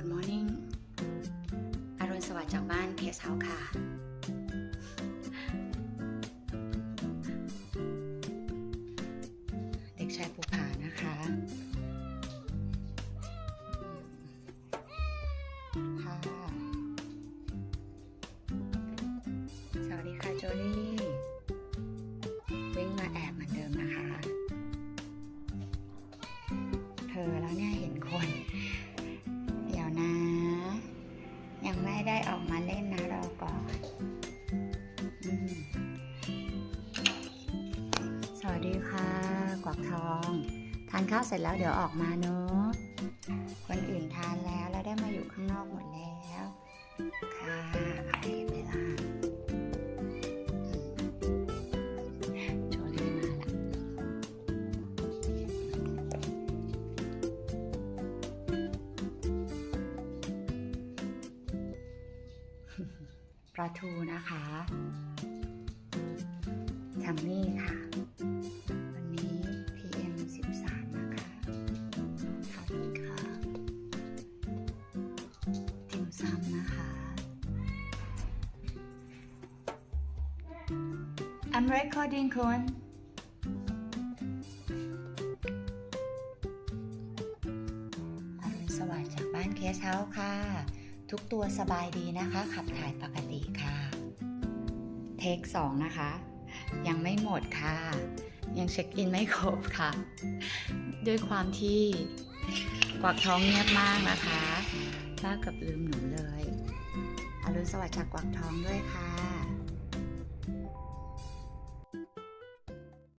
Good morning อรุณสวัสดิ์จากบ้านเพสเฮาค่ะ เด็กชายภูผานะคะ ค่ะ สวัสดีค่ะโจลี่วิ่งมาแอบเหมือนเดิมนะคะ เธอแล้วเนี่ยเห็นคน ได้ออกมาเล่นนะรอก่อนอสวัสดีค่ะ กวักทอง ทานข้าวเสร็จแล้วเดี๋ยวออกมาเนาะคนอื่นทานแล้วแล้วได้มาอยู่ข้างนอกหมดแล้วค่ะ ลาทูนะคะทัมมี่ค่ะ วันนี้ PM 13นะคะขอบคุณค่ะติมซำนะคะ I'm recording คุณ อรุณสวัสดิ์จากบ้านเคสเฮาส์ค่ะ ทุกตัวสบายดีนะคะ ขับถ่ายปกติค่ะ เทคสองนะคะ ยังไม่หมดค่ะ ยังเช็คอินไม่ครบค่ะ ด้วยความที่กวักท้องเงียบมากนะคะบ้ากับลืมหนูเลย อรุณสวัสดิ์จากกวักท้องด้วยค่ะ